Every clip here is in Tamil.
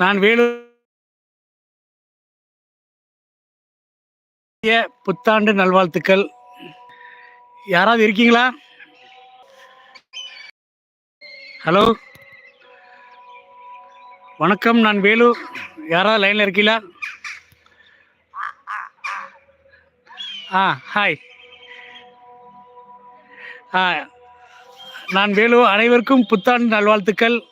நான் வேலூர் புத்தாண்டு நல்வாழ்த்துக்கள். யாராவது இருக்கீங்களா? ஹலோ? வணக்கம் நான் வேலு. யாராவது லைனில் இருக்கீங்களா? ஆ ஹாய். ஆ நான் வேலு. அனைவருக்கும் புத்தாண்டு நல்வாழ்த்துக்கள்.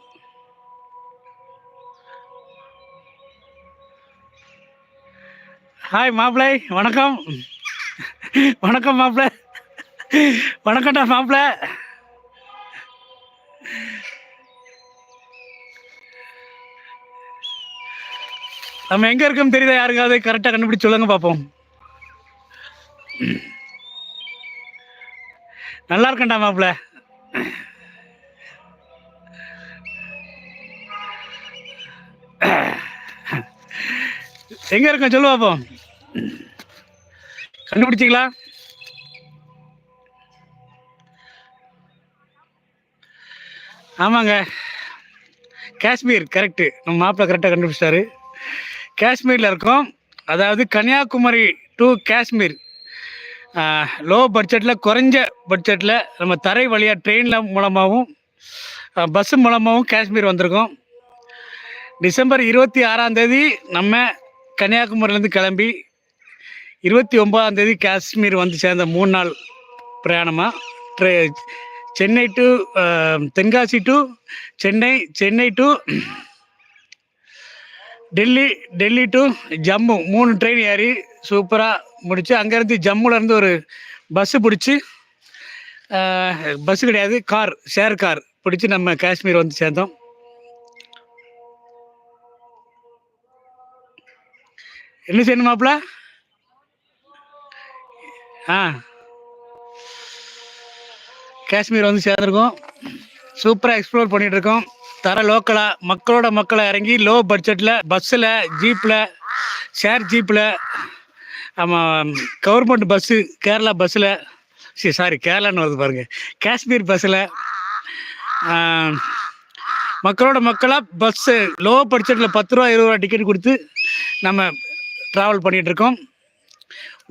ஹாய் மாப்பிள்ளை. வணக்கம். வணக்கம் மாப்பிள்ளை. வணக்கம்டா மாப்பிள்ளை. நம்ம எங்க இருக்கோம் தெரியுதா யாருக்காவது? கரெக்டாக கண்டுபிடிச்சு சொல்லுங்க பார்ப்போம் நல்லா இருக்கேன்டா மாப்பிள்ள. எங்க இருக்கோம்? சொல்லு பார்ப்போம் கண்டுபிடிச்சிங்களா? ஆமாங்க. காஷ்மீர் கரெக்டு நம்ம மாப்பிள்ளை கரெக்டாக கண்டுபிடிச்சிட்டாரு. காஷ்மீரில் இருக்கோம். அதாவது கன்னியாகுமரி டு காஷ்மீர். லோ பட்ஜெட்டில் குறைஞ்ச பட்ஜெட்டில் நம்ம தரை வழியாக ட்ரெயினில் மூலமாகவும் பஸ்ஸு மூலமாகவும் காஷ்மீர் வந்திருக்கோம். டிசம்பர் இருபத்தி ஆறாம் தேதி நம்ம கன்னியாகுமரியிலேருந்து கிளம்பி இருபத்தி ஒன்பதாம் தேதி காஷ்மீர் வந்து சேர்ந்த மூணு நாள் பிரயாணமாக ட்ரெ Chennai to Tenkasi to Chennai Chennai to Delhi Delhi to Jammu. மூணு ட்ரெயின் ஏறி சூப்பராக முடிச்சு அங்கேருந்து ஜம்முலேருந்து ஒரு பஸ்ஸு பிடிச்சி பஸ்ஸு கிடையாது கார் ஷேர் கார் பிடிச்சி நம்ம காஷ்மீர் வந்து சேர்ந்தோம். என்ன செய்யணும் மாப்பிள்ள ஆ. காஷ்மீர் வந்து சேர்ந்துருக்கோம். சூப்பராக எக்ஸ்ப்ளோர் பண்ணிகிட்ருக்கோம் தர லோக்கலாக மக்களோட மக்களை இறங்கி லோ பட்ஜெட்டில் பஸ்ஸில் ஜீப்பில் ஷேர் ஜீப்பில் ஆமாம் கவர்மெண்ட் பஸ்ஸு கேரளா பஸ்ஸில் சரி சாரி கேரளான்னு வருது பாருங்கள் காஷ்மீர் பஸ்ஸில் மக்களோட மக்களாக பஸ்ஸு லோ பட்ஜெட்டில் பத்து ரூபா இருபது ரூபா டிக்கெட் கொடுத்து நம்ம ட்ராவல் பண்ணிகிட்ருக்கோம்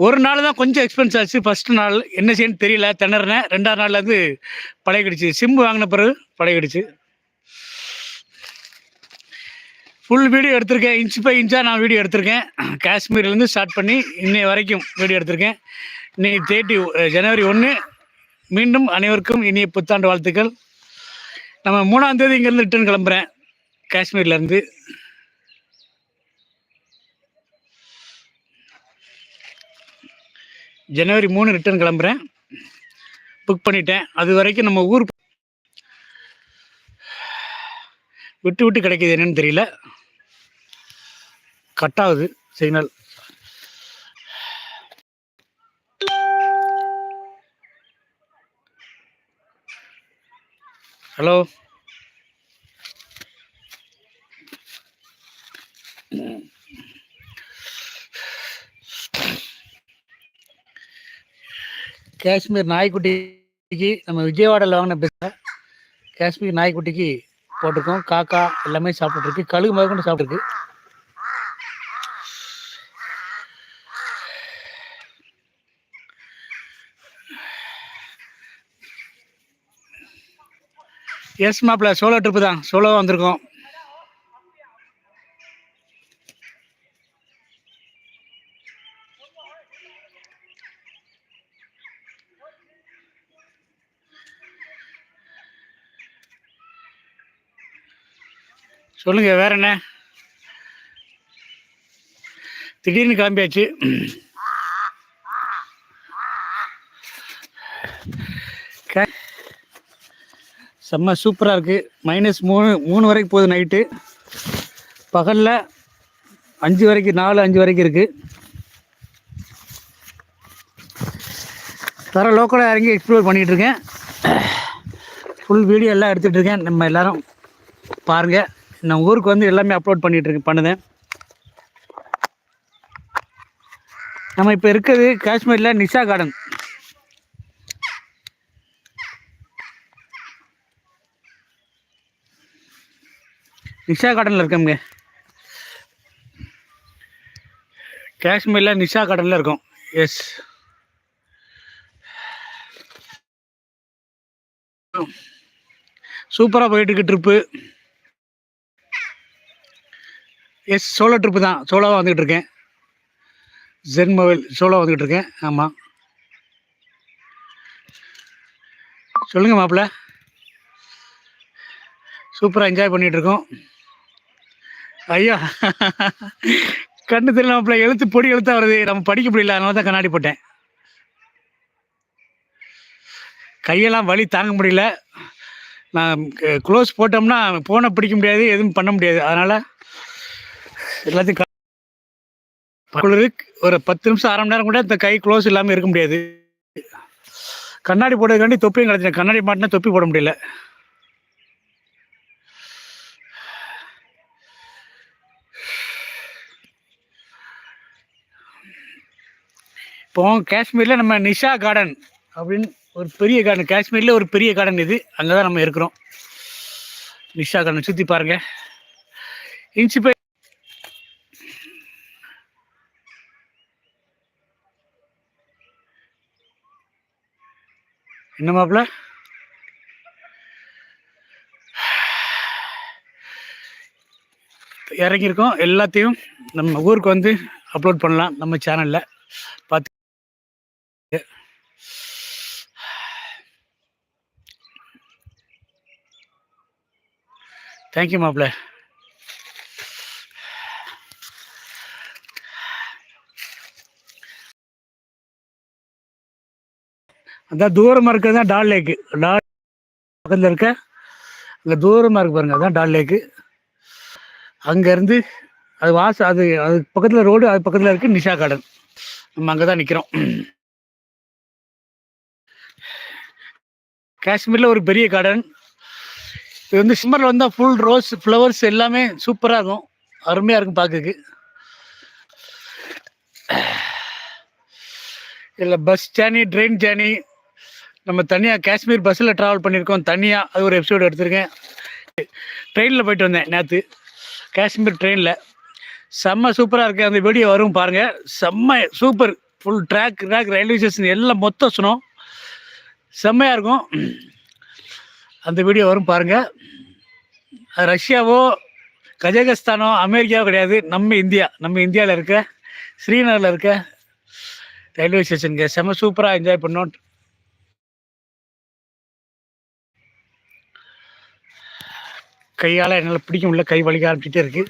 ஒரு நாள் தான் கொஞ்சம் எக்ஸ்பென்ஸ் ஆச்சு. ஃபஸ்ட்டு நாள் என்ன செய்யணும் தெரியல. திணறினேன். ரெண்டாவது நாளில் வந்து பழையகிடுச்சு சிம்மு வாங்கின பிறகு பழகிடுச்சு. ஃபுல் வீடியோ எடுத்திருக்கேன். இன்ச் பை இன்ச்சாக நான் வீடியோ எடுத்திருக்கேன். காஷ்மீர்லேருந்து ஸ்டார்ட் பண்ணி இன்னைய வரைக்கும் வீடியோ எடுத்திருக்கேன். இன்னைக்கு தேர்ட்டி ஜனவரி ஒன்று மீண்டும் அனைவருக்கும் இனிய புத்தாண்டு வாழ்த்துக்கள். நம்ம மூணாம் தேதி இங்கேருந்து ரிட்டர்ன் கிளம்புறேன். காஷ்மீர்லேருந்து ஜனவரி மூணு ரிட்டர்ன் கிளம்புறேன். புக் பண்ணிட்டேன். அது வரைக்கும் நம்ம ஊர் விட்டு விட்டு கிடைக்கிது என்னன்னு தெரியல. கட் ஆகுது சிக்னல் ஹலோ காஷ்மீர் நாய்க்குட்டிக்கு நம்ம விஜயவாடல வாங்கின பேச காஷ்மீர் நாய்க்குட்டிக்கு போட்டிருக்கோம். காக்கா எல்லாமே சாப்பிட்டுருக்கு. கழுகு முதற்கொண்டு சாப்பிட்ருக்கு எஸ் மாப்பிள்ள சோலோ ட்ரிப்பு தான். சோலோவாக வந்திருக்கோம். சொல்லுங்க வேற என்ன? திடீர்னு கிளம்பியாச்சு. செம்ம சூப்பராக இருக்குது மைனஸ் மூணு மூணு வரைக்கும் போகுது நைட்டு பகலில் அஞ்சு வரைக்கும் நாலு அஞ்சு வரைக்கும் இருக்குது தர லோக்கலாக இறங்கி எக்ஸ்ப்ளோர் பண்ணிகிட்டு இருக்கேன். ஃபுல் வீடியோ எல்லாம் எடுத்துகிட்டு இருக்கேன். நம்ம எல்லோரும் பாருங்கள் நான் ஊருக்கு வந்து எல்லாமே அப்லோட் பண்ணிட்டு இருக்கேன் பண்ணுதேன். நம்ம இப்போ இருக்கிறது காஷ்மீரில் நிஷா கார்டன் நிஷா கார்டனில் இருக்கோங்க காஷ்மீரில் நிஷா கார்டனில் இருக்கும். எஸ் சூப்பராக போயிட்டுருக்கு ட்ரிப்பு எஸ் சோலோ ட்ரிப்பு தான். சோலோவாக வந்துக்கிட்டு இருக்கேன். ஜென் மொபைல் சோலோ வந்துக்கிட்டு இருக்கேன். ஆமாம் சொல்லுங்கள் மாப்பிள்ள. சூப்பராக என்ஜாய் பண்ணிகிட்டு இருக்கோம். ஐயா கண்ணு தெரியல மாப்பிள்ள. எழுத்து பொடி எழுத்தா வருது. நம்ம படிக்க முடியல. அதனால தான் கண்ணாடி போட்டேன். கையெல்லாம் வலி தாங்க முடியல. நான் க்ளோஸ் போட்டோம்னா ஃபோனை பிடிக்க முடியாது எதுவும் பண்ண முடியாது. அதனால் எல்லாத்தையும் க- ஒரு பத்து நிமிஷம் அரை மணி நேரம் கூட இந்த கை க்ளோஸ் இல்லாமல் இருக்க முடியாது. கண்ணாடி போடுறதுக்காண்டி தொப்பியும் கிடச்சிட்டேன் கண்ணாடி மாட்டினா தொப்பி போட முடியல. இப்போ காஷ்மீரில் நம்ம நிஷா கார்டன் அப்படின்னு ஒரு பெரிய கார்டன் காஷ்மீரில் ஒரு பெரிய கார்டன் இது. அங்கே தான் நம்ம இருக்கிறோம். நிஷா கார்டன் சுற்றி பாருங்கள் இன்ச்சு என்ன மாப்பிள்ள? இறங்கியிருக்கோம். எல்லாத்தையும் நம்ம ஊருக்கு வந்து அப்லோட் பண்ணலாம் நம்ம சேனலில் பார்த்து தேங்க்யூ மாப்பிள்ள. அதான் தூரமாக இருக்கிறது தான் டால் லேக்கு டால் பக்கத்தில் இருக்க அங்கே தூரமாக இருக்கு பாருங்க அதான் டால் லேக்கு அங்கேருந்து அது வாச அது அது பக்கத்தில் ரோடு அது பக்கத்தில் இருக்கு நிஷா கார்டன் நம்ம அங்கே தான் நிற்கிறோம் காஷ்மீரில் ஒரு பெரிய கார்டன் இது வந்து சிம்மரில் வந்தால் ஃபுல் ரோஸ் ஃப்ளவர்ஸ் எல்லாமே சூப்பராக இருக்கும். அருமையாக இருக்கும் பார்க்குக்கு இதில் பஸ் ஜேர்னி ட்ரெயின் ஜேர்னி நம்ம தனியாக காஷ்மீர் பஸ்ஸில் ட்ராவல் பண்ணியிருக்கோம். தனியாக அது ஒரு எபிசோடு எடுத்திருக்கேன். ட்ரெயினில் போயிட்டு வந்தேன் நேற்று காஷ்மீர் ட்ரெயினில் செம்ம சூப்பராக இருக்குது அந்த வீடியோ வரும் பாருங்கள் செம்ம super full track track railway station எல்லாம் மொத்தம் சுனம். செம்மையாக இருக்கும். அந்த வீடியோ வரும் பாருங்கள் அது ரஷ்யாவோ கஜகஸ்தானோ அமெரிக்காவோ கிடையாது. நம்ம இந்தியா. நம்ம இந்தியாவில் இருக்க ஸ்ரீநகரில் இருக்க ரயில்வே ஸ்டேஷனுக்கு செம்ம சூப்பராக என்ஜாய் பண்ணோம். கையால் என்னால் பிடிக்க முடியல. கை வலிக்க ஆரம்பிச்சுட்டே இருக்கு.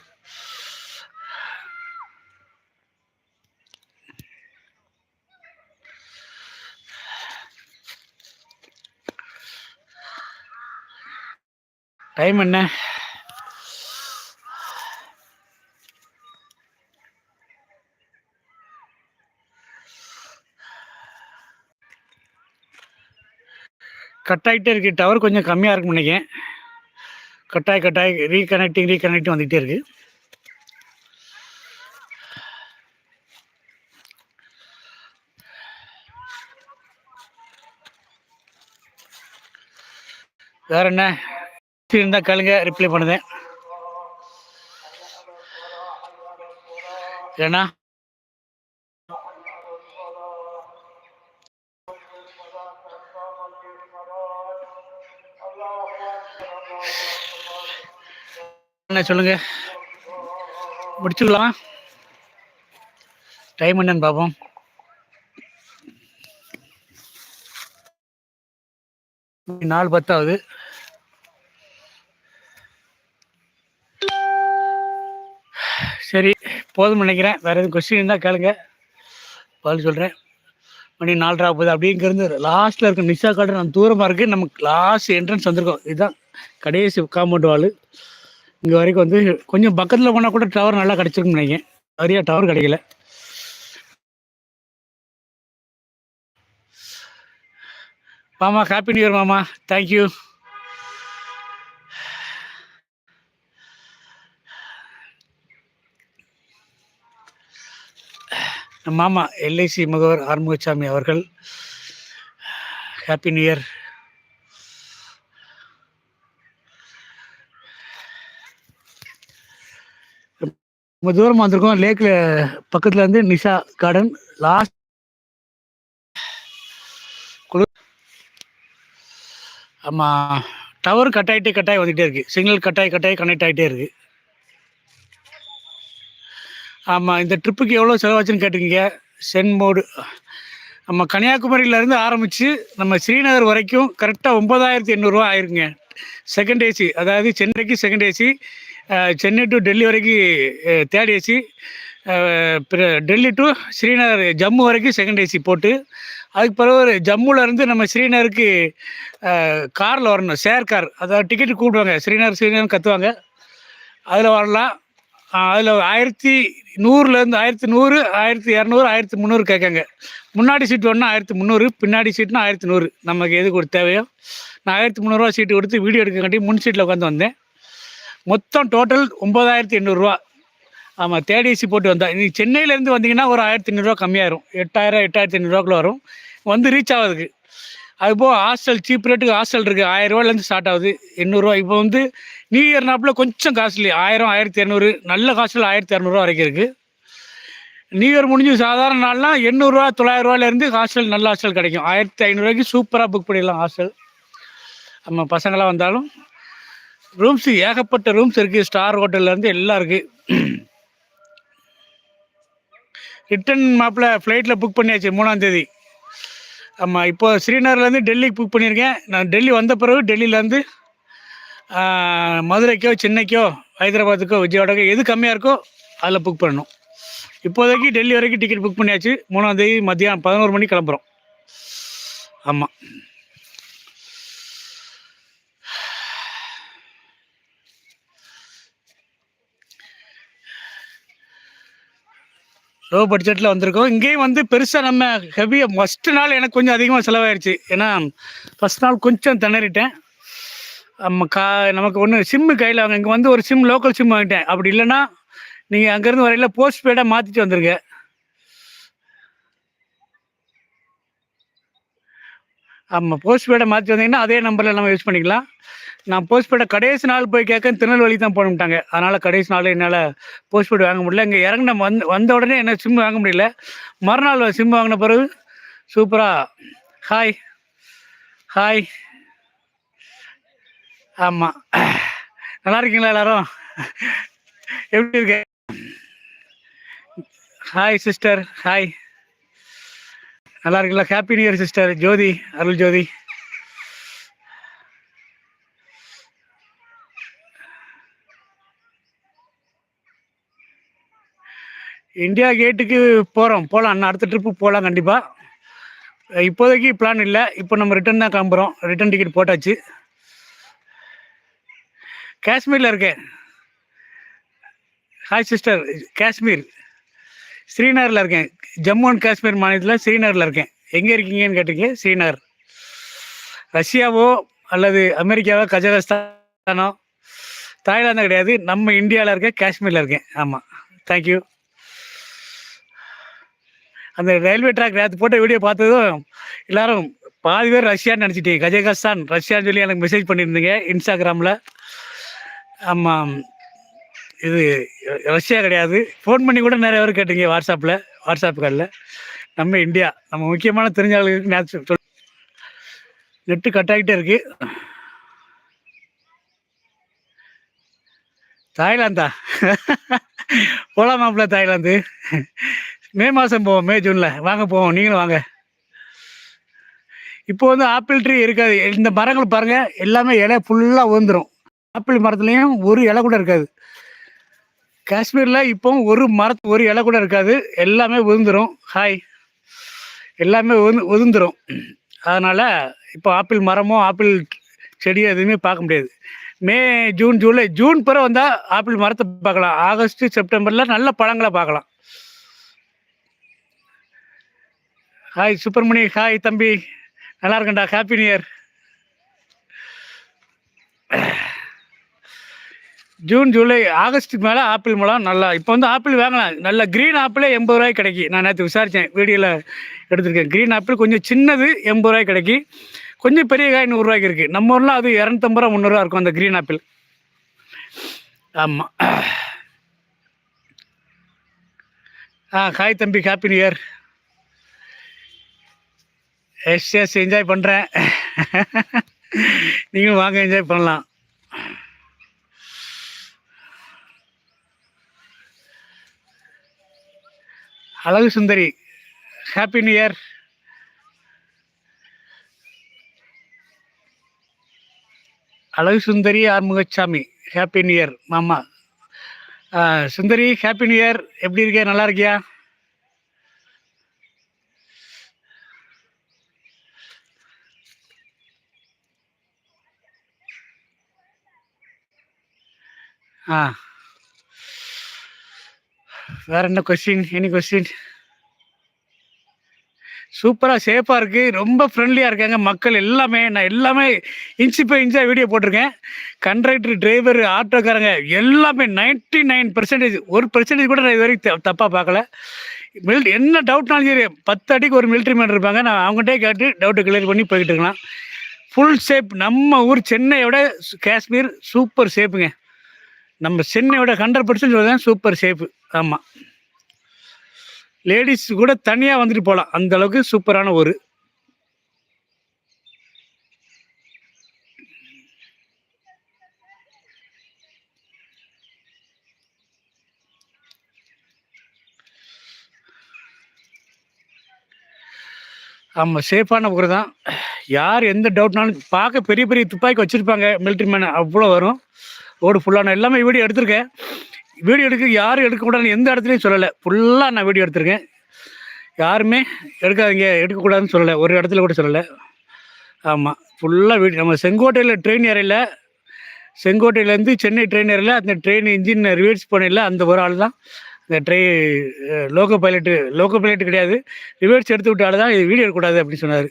டைம் என்ன? கட் ஆகிட்டே இருக்கு. டவர் கொஞ்சம் கம்மியாக இருக்கும் நினைக்கிறேன். கட்டாய் கட்டாய் ரீகனெக்டிங் ரீகனெக்டிங் வந்துகிட்டே இருக்கு. வேற என்ன? இருந்தா கேளுங்க ரிப்ளை பண்ணுதேன். ஏன்னா என்ன சொல்லுங்க? முடிச்சுக்கலாம். டைம் என்னன்னு பார்ப்போம். நாலு பத்தாவது. சரி போதும் நினைக்கிறேன். வேற எதுவும் கொஸ்டின் இருந்தால் கேளுங்க. பதில் சொல்கிறேன் மணி நாலரை ஆகுது அப்படிங்கிறது லாஸ்ட்டில் இருக்க நிஷா கார்டு நம்ம தூரமாக இருக்குது நமக்கு லாஸ்ட் என்ட்ரன்ஸ் வந்திருக்கோம். இதுதான் கடைசி காம்பவுண்ட் வால் இங்கே வரைக்கும் வந்து கொஞ்சம் பக்கத்தில் போனால் கூட டவர் நல்லா கிடச்சிருக்குன்னு நினைக்கிறேன். சரியா டவர் கிடைக்கல. மாமா ஹாப்பி நியூ இயர் மாமா. தேங்க்யூ மாமா எல்ஐசி முகவர் ஆறுமுகசாமி அவர்கள் ஹாப்பி நியூ இயர் ரொம்ப தூரமாக வந்திருக்கோம். லேக்கில் பக்கத்தில் இருந்து நிஷா கார்டன் லாஸ்ட் குளு ஆமாம் டவர் கட் ஆகிட்டே கட் வந்துகிட்டே இருக்குது சிக்னல் கட் ஆகி கனெக்ட் ஆகிட்டே இருக்குது ஆமாம் இந்த ட்ரிப்புக்கு எவ்வளோ செலவாச்சுன்னு கேட்டிருக்கீங்க. சென் மோடு நம்ம கன்னியாகுமரியிலேருந்து ஆரம்பித்து நம்ம ஸ்ரீநகர் வரைக்கும் கரெக்டாக ஒம்பதாயிரத்தி எண்ணூறுரூவா ஆயிருங்க செகண்ட் ஏசி அதாவது சென்னைக்கு second AC Chennai to Delhi வரைக்கும் third AC Delhi to Srinagar Jammu வரைக்கும் செகண்ட் ஏசி போட்டு அதுக்கு பிறகு ஒரு ஜம்முலேருந்து நம்ம ஸ்ரீநகருக்கு காரில் வரணும் ஷேர் கார் அதாவது டிக்கெட் கூப்பிடுவாங்க ஸ்ரீநகர் ஸ்ரீநகர் கத்துவாங்க. அதில் வரலாம். அதில் ஆயிரத்தி நூறுலேருந்து ஆயிரத்தி நூறு ஆயிரத்தி இரநூறு ஆயிரத்தி முந்நூறு கேட்காங்க. முன்னாடி சீட் வேணுன்னா ஆயிரத்தி முந்நூறு பின்னாடி சீட்னா ஆயிரத்தி நூறு. நமக்கு எது கொடுத்து தேவையோ? நான் ஆயிரத்தி முந்நூறுரூவா சீட்டு கொடுத்து வீடியோ எடுக்கங்காட்டி முன் சீட்டில் உட்காந்து வந்தேன். மொத்தம் டோட்டல் ஒம்பதாயிரத்தி எண்ணூறுரூவா ஆமாம் தேர்ட் ஏசி போட்டு வந்தால் நீங்கள் சென்னையிலேருந்து வந்தீங்கன்னா ஒரு ஆயிரத்தி ஐநூறுரூவா கம்மியாயிரும். எட்டாயிரம் எட்டாயிரத்தி ஐநூறுரூவாக்குள்ள வரும். வந்து ரீச் ஆகுதுக்கு. அதுபோக ஹாஸ்டல் சீப் ரேட்டுக்கு ஹாஸ்டல் இருக்குது ஆயிரரூவாலேருந்து ஸ்டார்ட் ஆகுது. எண்ணூறுரூவா இப்போ வந்து நியூ இயர் நாப்பில் கொஞ்சம் காஸ்ட்லி ஆயிரம் ஆயிரத்தி இரநூறு நல்ல ஹாஸ்டல் ஆயிரத்தி இரநூறுவா வரைக்கும் இருக்குது நியூ இயர் முடிஞ்சு சாதாரண நாள்லாம் எண்ணூறுரூவா தொள்ளாயிரரூவாலேருந்து ஹாஸ்டல் நல்ல ஹாஸ்டல் கிடைக்கும். ஆயிரத்தி ஐநூறுரூவாய்க்கு சூப்பராக புக் பண்ணிடலாம் ஹாஸ்டல் நம்ம பசங்களாம் வந்தாலும் ரூம்ஸ் ஏகப்பட்ட ரூம்ஸ் இருக்குது ஸ்டார் ஹோட்டல்லேருந்து எல்லாம் இருக்குது ரிட்டன் மாப்பில் ஃப்ளைட்டில் புக் பண்ணியாச்சு மூணாந்தேதி ஆமாம் இப்போ ஸ்ரீநகர்லேருந்து டெல்லிக்கு புக் பண்ணியிருக்கேன். நான் டெல்லி வந்த பிறகு டெல்லியிலேருந்து மதுரைக்கோ சென்னைக்கோ ஹைதராபாத்துக்கோ விஜயவாடாக்கோ எது கம்மியாக இருக்கோ அதில் புக் பண்ணணும். இப்போதைக்கு டெல்லி வரைக்கும் டிக்கெட் புக் பண்ணியாச்சு. மூணாந்தேதி மதியம் பதினோரு மணிக்கு கிளம்புறோம். ஆமாம் லோ பட்ஜெட்டில் வந்திருக்கோம். இங்கேயும் வந்து பெருசாக நம்ம ஹெவியாக ஃபஸ்ட்டு நாள் எனக்கு கொஞ்சம் அதிகமாக செலவாயிருச்சு. ஏன்னா ஃபஸ்ட் நாள் கொஞ்சம் திணறிட்டேன். நம்ம கா நமக்கு ஒன்று சிம்மு கையில் வாங்க. இங்கே வந்து ஒரு சிம் லோக்கல் சிம் வாங்கிட்டேன். அப்படி இல்லைன்னா நீங்கள் அங்கேருந்து வரையில போஸ்ட் பெய்டாக மாற்றிட்டு வந்துருங்க. ஆமாம் போஸ்ட் பெய்டை மாற்றி வந்தீங்கன்னா அதே நம்பரில் நம்ம யூஸ் பண்ணிக்கலாம். நான் போஸ்ட் பெய்டை கடைசி நாள் போய் கேட்க திருநெல்வேலி தான் போனுட்டாங்க அதனால் கடைசி நாள் என்னால் போஸ்ட் பெய்டு வாங்க முடியல. இங்கே இறங்கின வந்து வந்த உடனே என்ன சிம் வாங்க முடியல. மறுநாள் சிம் வாங்கின பிறகு சூப்பராக ஹாய் ஹாய் ஆமாம் நல்லா இருக்கீங்களா எல்லாரும்? எப்படி இருக்க? ஹாய் சிஸ்டர் ஹாய் நல்லா இருக்கீங்களா? Happy new year sister Jothi Arul Jothi India கேட்டுக்கு போகிறோம் போகலாம் அண்ணா அடுத்த ட்ரிப்பு போகலாம் கண்டிப்பாக இப்போதைக்கு பிளான் இல்லை. இப்போ நம்ம ரிட்டன் தான் கிளம்புறோம். ரிட்டன் டிக்கெட் போட்டாச்சு. காஷ்மீரில் இருக்கேன் ஹாய் சிஸ்டர் காஷ்மீர். ஸ்ரீநகரில் இருக்கேன் ஜம்மு அண்ட் காஷ்மீர் மாநிலத்தில் ஸ்ரீநகரில் இருக்கேன் எங்கே இருக்கீங்கன்னு கேட்டீங்க? ஸ்ரீநகர். ரஷ்யாவோ அல்லது அமெரிக்காவோ கஜகஸ்தானோ? தாய்லாந்து கிடையாது. நம்ம இந்தியாவில் இருக்கேன் காஷ்மீரில் இருக்கேன் ஆமாம் தேங்க்யூ அந்த ரயில்வே ட்ராக் நேற்று போட்ட வீடியோ பார்த்ததும் எல்லாரும் பாதி பேர் ரஷ்யான்னு நினச்சிட்டீங்க. கஜகஸ்தான் ரஷ்யான்னு சொல்லி எனக்கு மெசேஜ் பண்ணியிருந்தீங்க இன்ஸ்டாகிராமில். ஆமாம் இது ரஷ்யா கிடையாது. ஃபோன் பண்ணி கூட நிறைய பேர் கேட்டீங்க வாட்ஸ்அப்பில் வாட்ஸ்அப் காலில். நம்ம இந்தியா நம்ம முக்கியமான தெரிஞ்ச ஆளுங்களுக்கு நேற்று சொல் நெட்டு கட் ஆகிட்டே இருக்கு. தாய்லாந்தா? போகலாமாப்ல தாய்லாந்து. மே மாதம் போவோம் மே ஜூனில். வாங்க போவோம். நீங்களும் வாங்க. இப்போ வந்து ஆப்பிள் ட்ரீ இருக்காது. இந்த மரங்கள் பாருங்கள் எல்லாமே இலை ஃபுல்லாக உந்துரும் ஆப்பிள் மரத்துலேயும் ஒரு இலை கூட இருக்காது. காஷ்மீரில் இப்போவும் ஒரு மரத்து ஒரு இலை கூட இருக்காது. எல்லாமே உதிர்ந்துடும் ஹாய் எல்லாமே உது உதிர்ந்துடும் அதனால் இப்போ ஆப்பிள் மரமோ ஆப்பிள் செடியோ எதுவுமே பார்க்க முடியாது. மே ஜூன் ஜூலை ஜூன் பிற வந்தால் ஆப்பிள் மரத்தை பார்க்கலாம். ஆகஸ்ட் செப்டம்பரில் நல்ல பழங்களை பார்க்கலாம். ஹாய் சுப்பிரமணி ஹாய் தம்பி. நல்லா இருக்கேன்டா happy new year June July ஆகஸ்ட்டுக்கு மேலே ஆப்பிள் மூலம் நல்லா இப்போ வந்து ஆப்பிள் வாங்கலாம். நல்ல க்ரீன் ஆப்பிளே எண்பது ரூபாய்க்கு கிடைக்கி. நான் நேற்று விசாரித்தேன் வீடியோவில் எடுத்திருக்கேன். க்ரீன் ஆப்பிள் கொஞ்சம் சின்னது எண்பது ரூபாய்க்கு கிடைக்கி. கொஞ்சம் பெரிய காய் நூறுரூவாய்க்கு இருக்குது நம்ம ஊரில் அது இரநூத்தம்பது ரூபா முந்நூறுரூவா இருக்கும் அந்த க்ரீன் ஆப்பிள் ஆமாம் ஆ ஹாய் தம்பி. Happy new year yes yes enjoy பண்ணுறேன் நீங்களும் வாங்க என்ஜாய் பண்ணலாம். அழகு சுந்தரி ஹாப்பி நியூ இயர் அழகு Sundari Arumugasamy happy new year மாமா. சுந்தரி ஹாப்பி நியூ இயர் எப்படி இருக்கியா? நல்லா இருக்கியா? ஆ. வேற என்ன கொஸ்டின் எனி கொஸ்டின் சூப்பராக சேஃபாக இருக்குது ரொம்ப ஃப்ரெண்ட்லியாக இருக்காங்க மக்கள் எல்லாமே. நான் எல்லாமே இன்ச்சு பை இன்ச்சாக வீடியோ போட்டிருக்கேன். கண்ட்ராக்டர் டிரைவர் ஆட்டோக்காரங்க எல்லாமே நைன்ட்டி நைன் பர்சன்டேஜ் ஒரு பர்சன்டேஜ் கூட நான் இது வரைக்கும் தப்பாக பார்க்கல. மில் என்ன டவுட்னாலும் சரி பத்து அடிக்கு ஒரு மிலிட்ரி மேன் இருப்பாங்க. நான் அவங்ககிட்டே கேட்டு டவுட்டை கிளியர் பண்ணி போய்கிட்டு இருக்கலாம். ஃபுல் சேஃப் நம்ம ஊர் சென்னையோட காஷ்மீர் சூப்பர் சேஃபுங்க நம்ம சென்னையோட ஹண்ட்ரட் பர்சன்ட் சொல்லுவேன் சூப்பர் சேஃபு ஆமாம் லேடிஸ் கூட தனியாக வந்துட்டு போகலாம் அந்த அளவுக்கு சூப்பரான ஒரு. ஆமாம் சேஃபான ஊர் தான். யார் எந்த டவுட்னாலும் பார்க்க பெரிய பெரிய துப்பாக்கி வச்சுருப்பாங்க மிலிட்ரி மேன் அவ்வளோ வரும். ரோடு ஃபுல்லாக நான் எல்லாமே வீடியோ எடுத்திருக்கேன். வீடியோ எடுக்க யாரும் எடுக்கக்கூடாதுன்னு எந்த இடத்துலையும் சொல்லலை. ஃபுல்லாக நான் வீடியோ எடுத்திருக்கேன். யாருமே எடுக்காதீங்க. எடுக்கக்கூடாதுன்னு சொல்லலை. ஒரு இடத்துல கூட சொல்லலை. ஆமாம் ஃபுல்லாக வீடியோ. நம்ம செங்கோட்டையில் ட்ரெயின் ஏறையில் செங்கோட்டையிலேருந்து சென்னை ட்ரெயின் ஏறையில் அந்த ட்ரெயின் இன்ஜின் ரிவர்ஸ் பண்ணல அந்த ஒரு ஆள் தான். இந்த train loco pilot loco pilot கிடையாது. ரிவர்ஸ் எடுத்து விட்ட ஆள் தான். இது வீடியோ எடுக்கக்கூடாது அப்படின்னு சொன்னார்.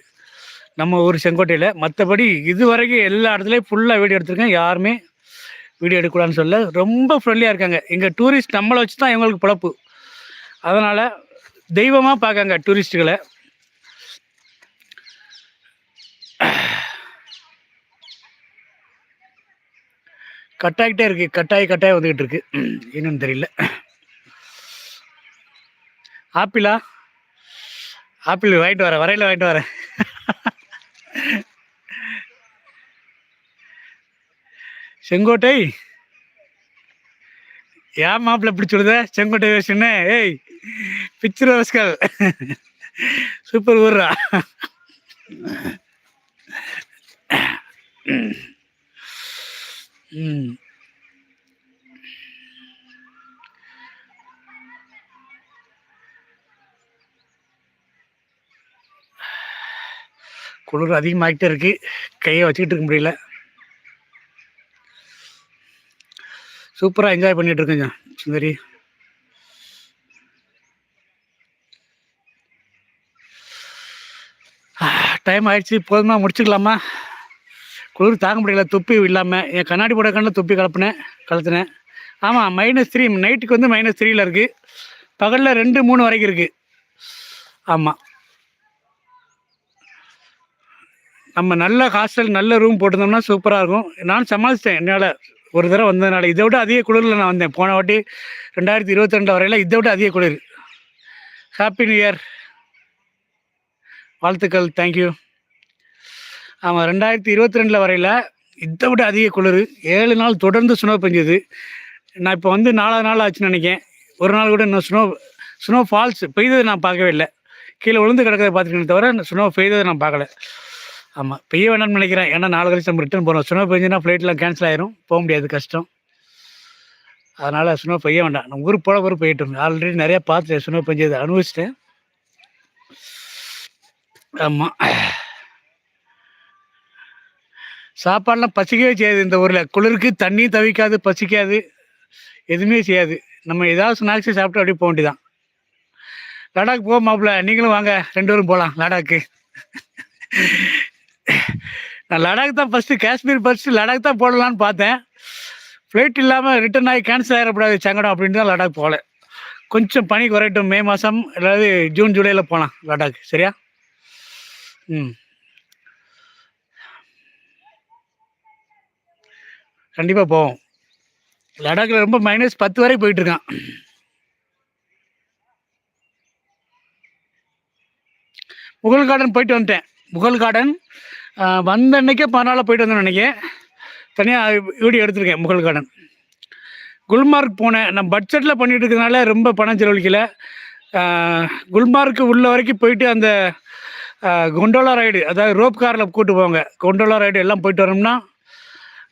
நம்ம ஊர் செங்கோட்டையில். மற்றபடி இது வரைக்கும் எல்லா இடத்துலையும் ஃபுல்லாக வீடியோ எடுத்திருக்கேன். யாருமே வீடியோ எடுக்கக்கூடாதுன்னு சொல்ல ரொம்ப ஃப்ரெண்ட்லியாக இருக்காங்க. எங்கள் டூரிஸ்ட் நம்மளை வச்சு தான் இவங்களுக்கு பிழப்பு. அதனால் தெய்வமாக பார்க்காங்க டூரிஸ்ட்டுகளை கட்டாயிட்டே இருக்கு. கட்டாயி கட்டாயம் வந்துகிட்டு இருக்கு. என்னன்னு தெரியல. ஆப்பிளா? ஆப்பிள் வாங்கிட்டு வரேன். வரையில் வாங்கிட்டு வரேன். செங்கோட்டை? ஏன் மாப்பிள்ள இப்படி சொல்லுத? செங்கோட்டை வேஷன்னு ஏய் பிக்சர் ரஸ்கல் சூப்பர் ஊர்ரா ம். குளிர் அதிகமாகிட்டே இருக்கு. கையை வச்சுக்கிட்டு இருக்க முடியல. சூப்பராக என்ஜாய் பண்ணிட்டு இருக்கேங்க சுந்தரி டைம் ஆயிடுச்சு போதுமா முடிச்சுக்கலாமா? குளிர் தாங்க முடியல துப்பி இல்லாமல் என் கண்ணாடி போட கண்ணில் துப்பி கலப்புனேன் கலத்துனேன். ஆமாம் மைனஸ் த்ரீ நைட்டுக்கு வந்து மைனஸ் த்ரீயில் இருக்குது பகலில் ரெண்டு மூணு வரைக்கும் இருக்குது ஆமாம் நம்ம நல்ல ஹாஸ்டல் நல்ல ரூம் போட்டிருந்தோம்னா சூப்பராக இருக்கும். நான் சமாளிச்சிட்டேன் என்னால். ஒரு தடவை வந்ததுனால இதை விட அதிக குளிரில் நான் வந்தேன். போன வாட்டி ரெண்டாயிரத்தி இருபத்தி ரெண்டு வரையில் இதை விட அதிக குளிர். ஹாப்பி நியூ இயர் வாழ்த்துக்கள். தேங்க்யூ ஆமாம் ரெண்டாயிரத்தி இருபத்தி ரெண்டில் வரையில் இதை விட அதிக குளிர். ஏழு நாள் தொடர்ந்து ஸ்னோ பெஞ்சது. நான் இப்போ வந்து நாலாவது நாள் ஆச்சுன்னு நினைக்கிறேன். ஒரு நாள் கூட இன்னும் ஸ்னோ ஸ்னோ ஃபால்ஸ் பெய்ததை நான் பார்க்கவே இல்லை. கீழே விழுந்து கிடக்கிறத பார்த்துக்கணும் தவிர ஸ்னோ பெய்ததை நான் பார்க்கல. ஆமாம் பெய்ய வேண்டாம்னு நினைக்கிறேன். ஏன்னா நாலு கழிச்சு நம்ம ரிட்டர்ன் போகிறோம் ஸ்னோ பெஞ்சுன்னா ஃப்ளைட்லாம் கேன்சல் ஆயிரும். போக முடியாது கஷ்டம். அதனால் ஸ்னோ பெய்ய வேண்டாம். நம்ம ஊருக்கு போல ஊர் போயிட்டு ஆல்ரெடி நிறையா பார்த்துட்டேன். ஸ்னோ பெஞ்சது அனுபவிச்சிட்டேன். ஆமாம் சாப்பாடெலாம் பசிக்கவே செய்யாது இந்த ஊரில். குளிருக்கு தண்ணி தவிக்காது பசிக்காது. எதுவுமே செய்யாது. நம்ம ஏதாவது ஸ்நாக்ஸு சாப்பிட்டு அப்படியே போக வேண்டியதான் லடாக் போக மாப்பிள்ள. நீங்களும் வாங்க. ரெண்டு பேரும் போகலாம் லடாக்கு. லடாக் தான் ஃபஸ்ட்டு காஷ்மீர் ஃபஸ்ட்டு லடாக் தான் போடலான்னு பார்த்தேன். ஃப்ளைட் இல்லாமல் ரிட்டர்ன் ஆகி கேன்சல் ஆகிடக்கூடாது சங்கடம் அப்படின்ட்டு தான் லடாக் போகல. கொஞ்சம் பனி குறையட்டும் மே மாதம் அதாவது ஜூன் ஜூலையில் போகலாம் லடாக் சரியா? ம். கண்டிப்பாக போவோம். லடாக்கில் ரொம்ப மைனஸ் பத்து வரை போயிட்டுருக்கான் முகல் கார்டன் போயிட்டு வந்துட்டேன். முகல் கார்டன் வந்த அன்னைக்கே பதினாலில் போயிட்டு வந்தேன் நினைக்கிறேன். தனியாக வீடியோ எடுத்திருக்கேன் முகல் கார்டன். குல்மார்க் போனேன். நான் பட்ஜெட்டில் பண்ணிட்டு இருக்கிறதுனால ரொம்ப பணம் செலவழிக்கல. குல்மார்க்கு உள்ள வரைக்கும் போயிட்டு அந்த கொண்டோலா ரைடு அதாவது ரோப் காரில் கூப்பிட்டு போவாங்க. கொண்டோலா ரைடு எல்லாம் போயிட்டு வரோம்னா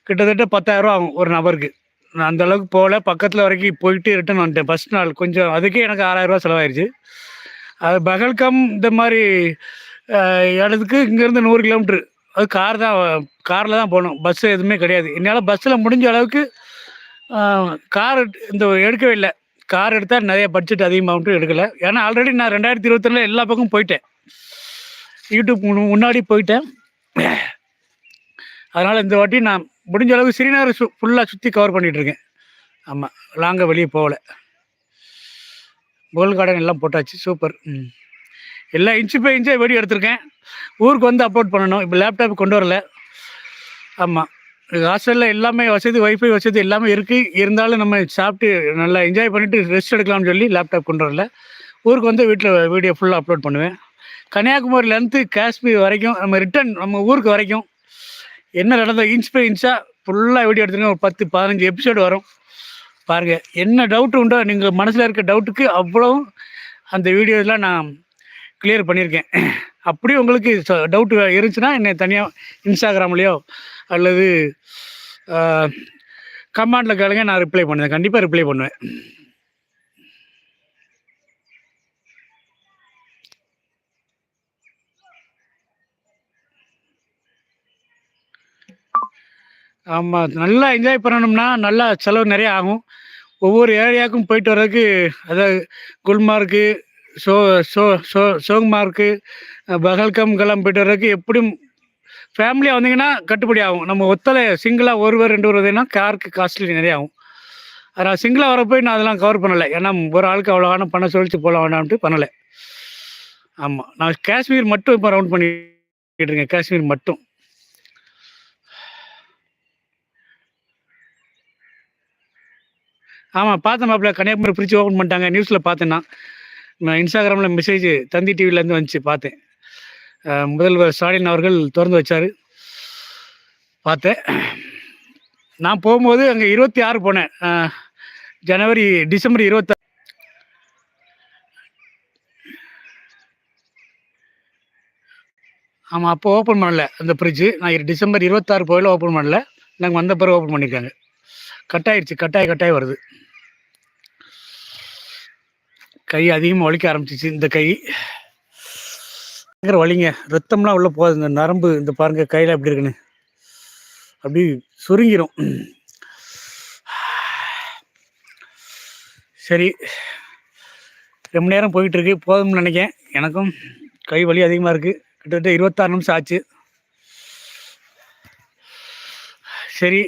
கிட்டத்தட்ட பத்தாயிரரூவா ஆகும் ஒரு நபருக்கு. நான் அந்த அளவுக்கு போகல. பக்கத்தில் வரைக்கும் போயிட்டு ரிட்டன் வந்துட்டேன். ஃபஸ்ட் நாள் கொஞ்சம் அதுக்கே எனக்கு ஆறாயிரரூவா செலவாயிருச்சு. அது பகல்கம் இந்த மாதிரி இடத்துக்கு இங்கேருந்து நூறு கிலோமீட்ரு அது கார் தான் காரில் தான் போகணும். பஸ்ஸு எதுவுமே கிடையாது. என்னால் பஸ்ஸில் முடிஞ்ச அளவுக்கு கார் இந்த எடுக்கவே இல்லை. கார் எடுத்தால் நிறைய பட்ஜெட் அதிகமாகட்டும் எடுக்கலை. ஏன்னா ஆல்ரெடி நான் ரெண்டாயிரத்தி இருபத்தொன்னில் எல்லா பக்கமும் போயிட்டேன். யூடியூப் முன்னாடி போயிட்டேன். அதனால் இந்த வாட்டி நான் முடிஞ்ச அளவுக்கு ஸ்ரீநகர் சு ஃபுல்லாக சுற்றி கவர் பண்ணிகிட்ருக்கேன் ஆமாம் லாங்காக வெளியே போகல. கோல் கார்டன் எல்லாம் போட்டாச்சு. சூப்பர் ம். எல்லாம் இன்ச்சு பை இன்ச்சாக வீடியோ எடுத்திருக்கேன். ஊருக்கு வந்து அப்லோட் பண்ணணும். இப்போ லேப்டாப் கொண்டு வரல. ஆமாம் ஹாஸ்டலில் எல்லாமே வசதி வைஃபை வசதி எல்லாமே இருக்குது இருந்தாலும் நம்ம சாப்பிட்டு நல்லா என்ஜாய் பண்ணிவிட்டு ரெஸ்ட் எடுக்கலாம்னு சொல்லி லேப்டாப் கொண்டு வரல. ஊருக்கு வந்து வீட்டில் வீடியோ ஃபுல்லாக அப்லோட் பண்ணுவேன். கன்னியாகுமரியிலேருந்து காஷ்மீர் வரைக்கும் நம்ம ரிட்டர்ன் நம்ம ஊருக்கு வரைக்கும் என்ன நடந்தது இன்ச் பை இன்ச்சாக ஃபுல்லாக வீடியோ எடுத்துருங்க ஒரு பத்து பதினஞ்சு எபிசோடு வரும். பாருங்கள் என்ன டவுட் உண்டோ நீங்கள் மனசில் இருக்க டவுட்டுக்கு அவ்வளோ அந்த வீடியோலாம் நான் கிளியர் பண்ணியிருக்கேன். அப்படி உங்களுக்கு டவுட்டு இருந்துச்சுன்னா என்னை தனியாக இன்ஸ்டாகிராம்லேயோ அல்லது கமாண்டில் கேளுங்க நான் ரிப்ளை பண்ணுவேன். கண்டிப்பாக ரிப்ளை பண்ணுவேன். ஆமாம் நல்லா என்ஜாய் பண்ணணும்னா நல்லா செலவு நிறைய ஆகும். ஒவ்வொரு ஏரியாவுக்கும் போயிட்டு வர்றதுக்கு அதாவது குல்மார்க்கு சோ சோ சோ சோங்மார்க்கு பகல்கம் கலம் வர்றதுக்கு எப்படியும் ஃபேமிலியாக வந்தீங்கன்னா கட்டுப்படி ஆகும். நம்ம ஒத்தலை சிங்கிளாக ஒருவர் ரெண்டு வருதுன்னா காருக்கு காஸ்ட்லி நிறைய ஆகும். அதனால் சிங்கிளாக வர போய் நான் அதெல்லாம் கவர் பண்ணலை. ஏன்னா ஒரு ஆளுக்கு அவ்வளோ வேணும் பணம் சொல்லிச்சு போகலாம் வேணாம்ட்டு பண்ணலை. ஆமாம் நான் காஷ்மீர் மட்டும் இப்போ ரவுண்ட் பண்ணிட்டு இருக்கேன். காஷ்மீர் மட்டும். ஆமாம் பார்த்தேன் மாப்பிள்ள. கன்னியாகுமரி பிரித்து ஓப்பன் பண்ணிட்டாங்க. நியூஸில் பார்த்தேன் நான். நான் இன்ஸ்டாகிராமில் மெசேஜ் தந்தி டிவிலேருந்து வந்துச்சு பார்த்தேன். முதல்வர் ஸ்டாலின் அவர்கள் திறந்து வச்சார். பார்த்தேன். நான் போகும்போது அங்கே இருபத்தி ஆறு போனேன். ஜனவரி டிசம்பர் இருபத்தி ஆமாம் அப்போ ஓப்பன் பண்ணல அந்த ஃப்ரிட்ஜு நான் டிசம்பர் இருபத்தாறு போயில ஓப்பன் பண்ணல. நாங்கள் வந்த பிறகு ஓப்பன் பண்ணியிருக்காங்க கட்டாயிருச்சு கட்டாய கட்டாய வருது. கை அதிகமாக வலிக்க ஆரம்பிச்சிச்சு. இந்த கை பயங்கர வலிங்க. ரத்தம்லாம் உள்ளே போகாது. இந்த நரம்பு இந்த பாருங்க கையில் எப்படி இருக்குன்னு. அப்படி சுருங்கிரும். சரி. ரொம்ப நேரம் போயிட்டு இருக்கு போதும்னு நினைக்கேன் எனக்கும் கை வலி அதிகமாக இருக்குது கிட்டத்தட்ட இருபத்தாறு நிமிஷம் ஆச்சு. சரி.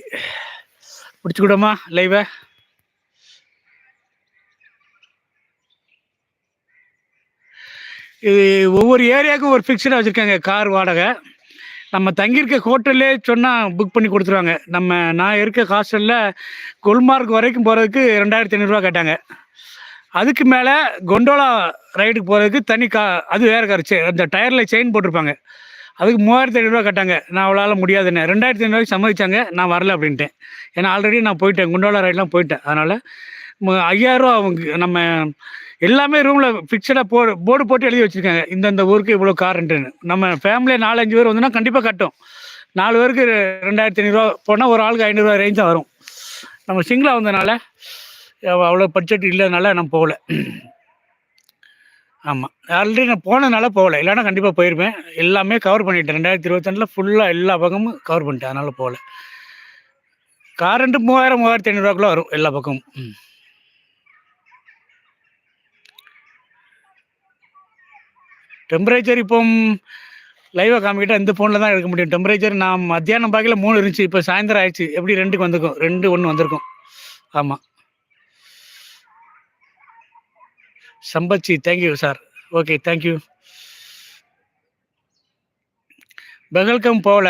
பிடிச்சிக்கிடோமா லைவை இது ஒவ்வொரு ஏரியாவுக்கும் ஒரு ஃபிக்ஸ்டாக வச்சுருக்காங்க கார் வாடகை. நம்ம தங்கியிருக்க ஹோட்டல்லே சொன்னால் புக் பண்ணி கொடுத்துருவாங்க. நம்ம நான் இருக்க ஹாஸ்டலில் குல்மார்க் வரைக்கும் போகிறதுக்கு ரெண்டாயிரத்தி ஐநூறுரூவா கேட்டாங்க. அதுக்கு மேலே கொண்டோலா ரைடுக்கு போகிறதுக்கு தனி கா அது வேறு கார் செ அந்த டயரில் செயின் போட்டிருப்பாங்க. அதுக்கு மூவாயிரத்தி ஐநூறுரூவா கேட்டாங்க. நான் அவளால் முடியாதுன்னு. ரெண்டாயிரத்தி ஐநூறுவாய்க்கு சம்மதிச்சாங்க. நான் வரல அப்படின்ட்டேன். ஏன்னா ஆல்ரெடி நான் போயிட்டேன். குண்டோலா ரைடெலாம் போயிட்டேன். அதனால் ஐயாயிரரூவா அவங்க நம்ம எல்லாமே ரூமில் ஃபிக்ஸடாக போ போர்டு போட்டு எழுதி வச்சுருக்காங்க. இந்தந்த ஊருக்கு இவ்வளோ காரண்ட்டுன்னு நம்ம ஃபேமிலியை நாலஞ்சு பேர் வந்தோன்னா கண்டிப்பாக கட்டும். நாலு பேருக்கு ரெண்டாயிரத்தி ஐநூறுரூவா போனால் ஒரு ஆளுக்கு ஐநூறுரூவா ரேஞ்ச் தான் வரும். நம்ம சிங்கிளாக வந்ததுனால அவ்வளோ பட்ஜெட் இல்லாதனால நான் போகல. ஆமாம் ஆல்ரெடி நான் போனதுனால போகல. இல்லைன்னா கண்டிப்பாக போயிருப்பேன். எல்லாமே கவர் பண்ணிட்டேன். ரெண்டாயிரத்தி இருபத்தெண்டில் ஃபுல்லாக எல்லா பக்கமும் கவர் பண்ணிட்டேன். அதனால் போகல. கார் ரெண்டு மூவாயிரம் மூவாயிரத்தி ஐநூறுரூவாக்குள்ளே வரும் எல்லா பக்கமும். ம். டெம்பரேச்சர் இப்போ லைவாக காமிக்கிட்டால் இந்த ஃபோனில் தான் எடுக்க முடியும். டெம்பரேச்சர் நான் மத்தியானம் பார்க்கல மூணு இருந்துச்சு. இப்போ சாயந்தரம் ஆயிடுச்சு. எப்படி ரெண்டுக்கு வந்திருக்கும்? ரெண்டு ஒன்று வந்திருக்கும். ஆமாம் சம்பச்சி thank you sir okay thank you Pahalgam போகல.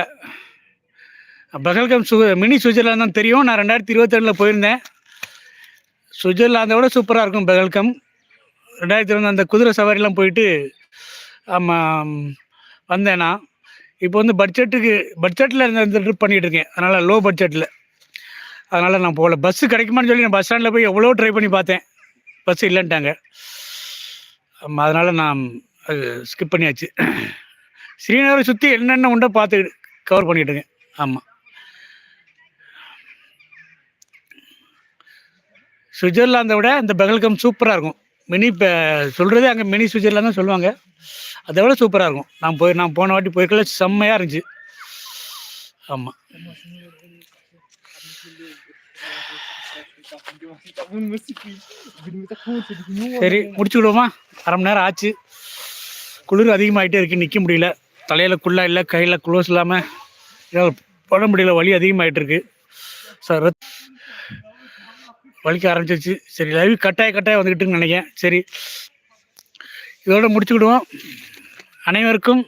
பெகல்கம் சு மினி சுவிட்சர்லாந்து தான் தெரியும். நான் ரெண்டாயிரத்தி இருபத்தேழில் போயிருந்தேன். சுவிட்சர்லாந்தை விட சூப்பராக இருக்கும் பெகல்கம் ரெண்டாயிரத்தி இருபது அந்த குதிரை சவாரிலாம் போயிட்டு ஆமாம் வந்தேன்னா இப்போ வந்து பட்ஜெட்டுக்கு பட்ஜெட்டில் இந்த ட்ரிப் பண்ணிகிட்டு இருக்கேன் அதனால் லோ பட்ஜெட்டில் அதனால் நான் போகல. பஸ்ஸு கிடைக்குமான்னு சொல்லி நான் பஸ் ஸ்டாண்டில் போய் எவ்வளோ ட்ரை பண்ணி பார்த்தேன். பஸ் இல்லைன்ட்டாங்க. ஆமாம் அதனால் நான் அது ஸ்கிப் பண்ணியாச்சு. ஸ்ரீநகரை சுற்றி என்னென்ன உண்டோ பார்த்து கவர் பண்ணிட்டுருங்க ஆமாம் சுவிட்சர்லாந்தை விட இந்த பெகல்கம் சூப்பராக இருக்கும். மினி இப்போ சொல்கிறதே அங்கே மினி சுவிட்சர்லாந்து தான் சொல்லுவாங்க. அதை விட சூப்பராக இருக்கும். நான் போய் நான் போன வாட்டி போய்க்கல செம்மையாக இருந்துச்சு. ஆமாம் சரி முடிச்சுடுவோமா அரை மணி நேரம் ஆச்சு. குளிர் அதிகமாகிட்டே இருக்கு நிற்க முடியல. தலையில் குள்ளா இல்லை கையில் க்ளோஸ் இல்லாமல் போட முடியல வலி அதிகமாகிட்டு இருக்கு. சார் வலிக்க ஆரம்பிச்சிருச்சு. சரி லைவ் கட்டாய கட்டாய வந்துக்கிட்டுன்னு நினைக்கிறேன். சரி இதோட முடிச்சுக்கிடுவோம். அனைவருக்கும்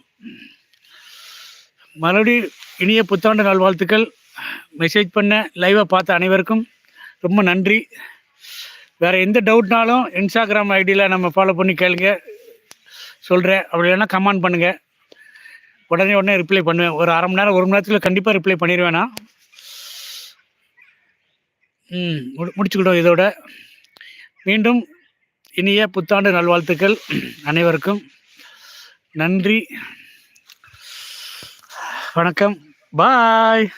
மறுபடியும் இனிய புத்தாண்டு நாள் வாழ்த்துக்கள் மெசேஜ் பண்ண லைவை பார்த்த அனைவருக்கும் ரொம்ப நன்றி. வேறு எந்த டவுட்னாலும் இன்ஸ்டாகிராம் ஐடியில் நம்ம ஃபாலோ பண்ணி கேளுங்க. சொல்கிறேன் அப்படி இல்லைன்னா கமெண்ட் பண்ணுங்கள் உடனே உடனே ரிப்ளை பண்ணுவேன். ஒரு அரை மணி நேரம் ஒரு மணி நேரத்தில் கண்டிப்பாக ரிப்ளை பண்ணிடுவேன் நான். ம் முடிச்சுக்கிட்டோம் இதோட. மீண்டும் இனிய புத்தாண்டு நல்வாழ்த்துக்கள் அனைவருக்கும். நன்றி. வணக்கம். பாய்.